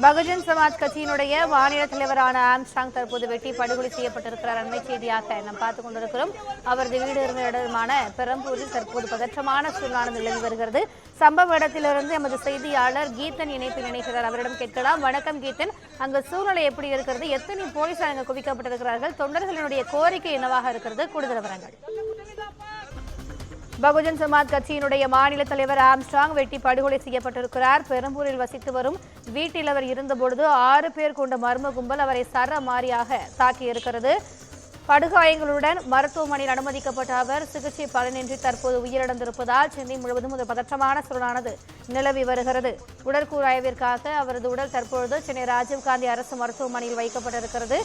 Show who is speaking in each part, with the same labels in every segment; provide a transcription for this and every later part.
Speaker 1: பகுஜன் சமாஜ் கட்சியினுடைய மாநில தலைவரான ஆம்ஸ்டாங் தற்போது வெட்டி படுகொலை செய்யப்பட்டிருக்கிறார். அண்மை செய்தியாக நாம் பார்த்துக் கொண்டிருக்கிறோம். அவரது வீடு இருந்த இடமான பெரம்பூரில் தற்போது பதற்றமான சூழ்நிலை நிலவி வருகிறது. சம்பவ இடத்திலிருந்து எமது செய்தியாளர் கீதன் இணைப்பில் இணைகிறார். அவரிடம் கேட்கலாம். வணக்கம் கீதன். அங்கு சூழ்நிலை எப்படி இருக்கிறது? எத்தனை போலீசார் அங்கு குவிக்கப்பட்டிருக்கிறார்கள்? தொண்டர்களினுடைய கோரிக்கை என்னவாக இருக்கிறது? கூடுதல் விவரங்கள். பகுஜன் சமாஜ் கட்சியினுடைய மாநில தலைவர் ஆம்ஸ்டாங் வெட்டி படுகொலை செய்யப்பட்டிருக்கிறார். பெரம்பூரில் வசித்து வரும் வீட்டில் அவர் இருந்தபொழுது ஆறு பேர் கொண்ட மர்ம கும்பல் அவரை சரமாரியாக தாக்கியிருக்கிறது. படுகாயங்களுடன் மருத்துவமனையில் அனுமதிக்கப்பட்ட அவர் சிகிச்சை பலனின்றி தற்போது உயிரிழந்திருப்பதால் சென்னை முழுவதும் ஒரு பதற்றமான சூழலானது நிலவி வருகிறது. உடற்கூறாய்விற்காக அவரது உடல் தற்பொழுது சென்னை ராஜீவ்காந்தி அரசு மருத்துவமனையில் வைக்கப்பட்டிருக்கிறது.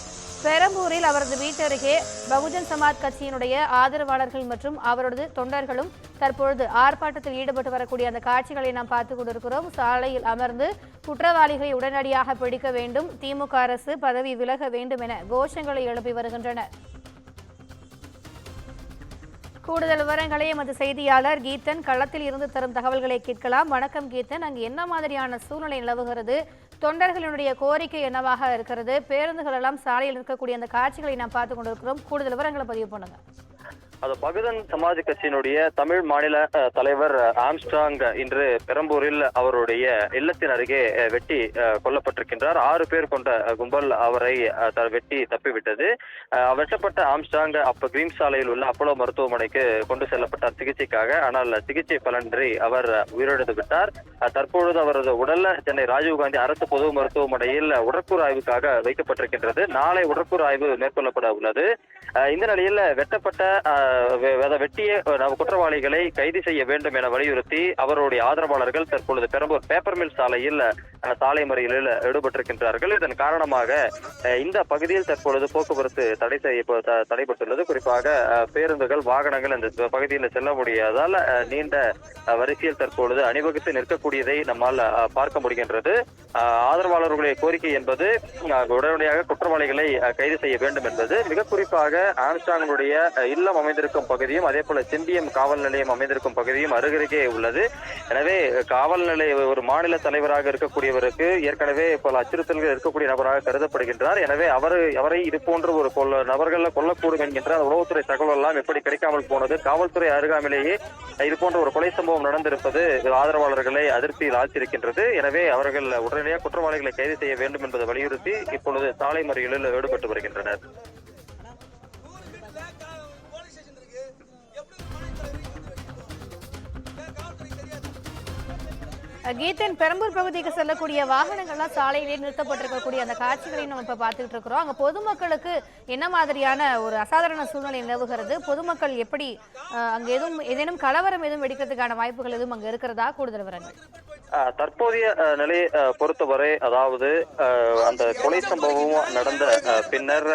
Speaker 1: பெரம்பூரில் அவரது வீட்டருகே பகுஜன் சமாஜ் கட்சியினுடைய ஆதரவாளர்கள் மற்றும் அவரது தொண்டர்களும் தற்பொழுது ஆர்ப்பாட்டத்தில் ஈடுபட்டு வரக்கூடிய அந்த காட்சிகளை நாம் பார்த்துக் கொண்டிருக்கிறோம். சாலையில் அமர்ந்து குற்றவாளிகளை உடனடியாக பிடிக்க வேண்டும். திமுக அரசு பதவி விலக வேண்டும் என கோஷங்களை எழுப்பி வருகின்றனர். கூடுதல் விவரங்களை எமது செய்தியாளர் கீதன் களத்தில் இருந்து தரும் தகவல்களை கேட்கலாம். வணக்கம் கீதன். அங்கு என்ன மாதிரியான சூழ்நிலை நிலவுகிறது? தொண்டர்களினுடைய கோரிக்கை என்னவாக இருக்கிறது? பேருந்துகள் எல்லாம் சாலையில் இருக்கக்கூடிய அந்த காட்சிகளை நாம் பார்த்து கொண்டிருக்கிறோம். கூடுதல் விவரங்களை பதிவு பண்ணுங்க.
Speaker 2: அது பகுதன் சமாஜ் கட்சியினுடைய தமிழ் மாநில தலைவர் ஆம்ஸ்டாங் இன்று பெரம்பூரில் அவருடைய இல்லத்தின் அருகே வெட்டி கொல்லப்பட்டிருக்கின்றார். ஆறு பேர் கொண்ட கும்பல் அவரை வெட்டி தப்பிவிட்டது. வெட்டப்பட்ட ஆம்ஸ்டாங் அப்ப கிரீம் சாலையில் உள்ள அப்போலோ மருத்துவமனைக்கு கொண்டு செல்லப்பட்டார் சிகிச்சைக்காக. ஆனால் சிகிச்சை பலனின்றி அவர் உயிரிழந்து விட்டார். தற்பொழுது அவரது உடல் சென்னை ராஜீவ்காந்தி அரசு பொது மருத்துவமனையில் உடற்கூறு ஆய்வுக்காக வைக்கப்பட்டிருக்கின்றது. நாளை உடற்கூறு ஆய்வு மேற்கொள்ளப்பட உள்ளது. இந்த நிலையில் வெட்டப்பட்ட வெட்டிய குற்றவாளிகளை கைது செய்ய வேண்டும் என வலியுறுத்தி அவருடைய ஆதரவாளர்கள் தற்பொழுது பெரம்பூர் பேப்பர் மில் சாலையில் சாலை மறியலில் ஈடுபட்டிருக்கின்றார்கள். இதன் காரணமாக இந்த பகுதியில் தற்பொழுது போக்குவரத்து தடை செய்ய த- தடைபட்டுள்ளது. குறிப்பாக பேருந்துகள் வாகனங்கள் இந்த பகுதியில் செல்ல முடியாதால் நீண்ட வரிசையில் தற்பொழுது அணிவகுத்து நிற்கக்கூடியதை நம்மால் பார்க்க முடிகின்றது. ஆதரவாளர்களுடைய கோரிக்கை என்பது உடனடியாக குற்றவாளிகளை கைது செய்ய வேண்டும் என்பது. மிக குறிப்பாக ஆம்ஸ்டாங்களுடைய இல்லம் அமைந்த அமைந்திருக்கும் பகுதியும் அதே போல செம்பியம் காவல் நிலையம் அமைந்திருக்கும் பகுதியும் அருகருகே உள்ளது. எனவே காவல் நிலைய ஒரு மாநில தலைவராக இருக்கக்கூடியவருக்கு ஏற்கனவே பல அச்சுறுத்தல்கள் இருக்கக்கூடிய நபராக கருதப்படுகின்றார். எனவே அவர் அவரை இது போன்ற ஒரு கொல்ல நபர்கள் கொல்லக்கூடும் என்கின்ற உளவுத்துறை தகவல் எல்லாம் எப்படி கிடைக்காமல் போனது காவல்துறை அருகாமையிலேயே இது போன்ற ஒரு கொலை சம்பவம் நடந்திருப்பது ஆதரவாளர்களை அதிருப்தியில் ஆழ்த்தியிருக்கின்றது. எனவே அவர்கள் உடனடியாக குற்றவாளிகளை கைது செய்ய வேண்டும் என்பதை வலியுறுத்தி இப்பொழுது சாலை மறியலில் ஈடுபட்டு வருகின்றனர்.
Speaker 1: கீதன் பெரம்பூர் பகுதிக்கு செல்லக்கூடிய வாகனங்கள்லாம் சாலையிலே நிறுத்தப்பட்டிருக்கக்கூடிய அந்த காட்சிகளையும் நம்ம இப்போ பார்த்துட்டு இருக்கிறோம். அங்க பொதுமக்களுக்கு என்ன மாதிரியான ஒரு அசாதாரண சூழ்நிலை நிலவுகிறது? பொதுமக்கள் எப்படி அஹ், அங்க எதுவும் ஏதேனும் கலவரம் எதுவும் வெடிக்கிறதுக்கான வாய்ப்புகள் எதுவும் அங்க இருக்கிறதா? கூடுதல் விவரங்கள்.
Speaker 2: தற்போதைய நிலையை பொறுத்தவரை அதாவது அந்த கொலை சம்பவம் நடந்த பின்னர்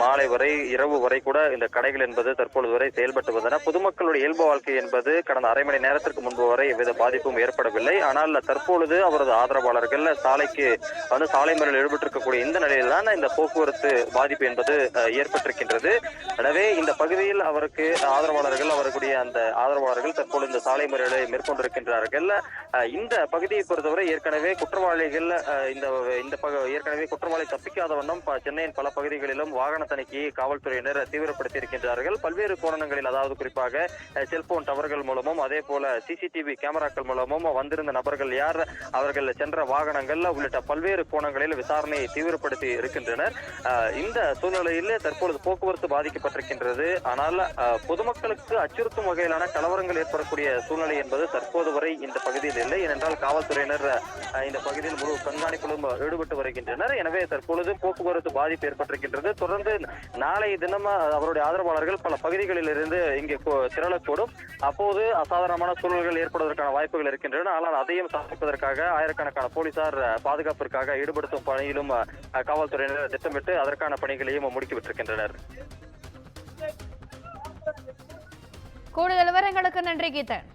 Speaker 2: மாலை வரை இரவு வரை கூட இந்த கடைகள் என்பது தற்பொழுது வரை செயல்பட்டு வந்தன. பொதுமக்களுடைய இயல்பு வாழ்க்கை என்பது கடந்த அரை மணி நேரத்திற்கு முன்பு வரை எவ்வித பாதிப்பும் ஏற்படவில்லை. ஆனால் தற்பொழுது அவரது ஆதரவாளர்கள் சாலைக்கு வந்து சாலை மறியல் ஈடுபட்டிருக்கக்கூடிய இந்த நிலையில் தான் இந்த போக்குவரத்து பாதிப்பு என்பது அஹ், ஏற்பட்டிருக்கின்றது. எனவே இந்த பகுதியில் அவருக்கு ஆதரவாளர்கள் அவர்களுடைய அந்த ஆதரவாளர்கள் தற்பொழுது இந்த சாலை மறியலை மேற்கொண்டிருக்கின்றார்கள். இந்த பகுதியை பொறுத்தவரை ஏற்கனவே குற்றவாளிகள் இந்த இந்த ஏற்கனவே குற்றவாளி தப்பிக்காத வண்ணம் சென்னையின் பல பகுதிகளிலும் வாகன தணிக்கையை காவல்துறையினர் தீவிரப்படுத்தி இருக்கின்றார்கள் பல்வேறு கோணங்களில் அதாவது குறிப்பாக செல்போன் டவர்கள் மூலமும் அதே போல சிசிடிவி கேமராக்கள் மூலமும் வந்திருந்த நபர்கள் யார் அவர்கள் சென்ற வாகனங்கள் உள்ளிட்ட பல்வேறு கோணங்களில் விசாரணையை தீவிரப்படுத்தி இருக்கின்றனர். இந்த சூழ்நிலையில் தற்பொழுது போக்குவரத்து பாதிக்கப்பட்டிருக்கின்றது. ஆனால் பொதுமக்களுக்கு அச்சுறுத்தும் வகையிலான கலவரங்கள் ஏற்படக்கூடிய சூழ்நிலை என்பது தற்போது வரை இந்த பகுதியில் இல்லை. ஏனென்றால் காவல்துறையினர் இந்த பகுதியில் முழு கண்காணிப்பிலும் ஈடுபட்டு வருகின்றனர். எனவே தற்பொழுது போக்குவரத்து பாதிப்பு ஏற்பட்டிருக்கின்றது. தொடர்ந்து நாளை தினம் அவருடைய ஆதரவாளர்கள் பல பகுதிகளில் இருந்து இங்கே திரளக்கூடும். அப்போது அசாதாரணமான சூழல்கள் ஏற்படுவதற்கான வாய்ப்புகள் இருக்கின்றன. ஆனால் அதையும் சாதிப்பதற்காக ஆயிரக்கணக்கான போலீசார் பாதுகாப்பிற்காக ஈடுபடுத்தும் பணியிலும் காவல்துறையினர் திட்டமிட்டு அதற்கான பணிகளையும் முடுக்கிவிட்டிருக்கின்றனர்
Speaker 1: கூடுதல் விவரங்களுக்கு நன்றி கீதன்.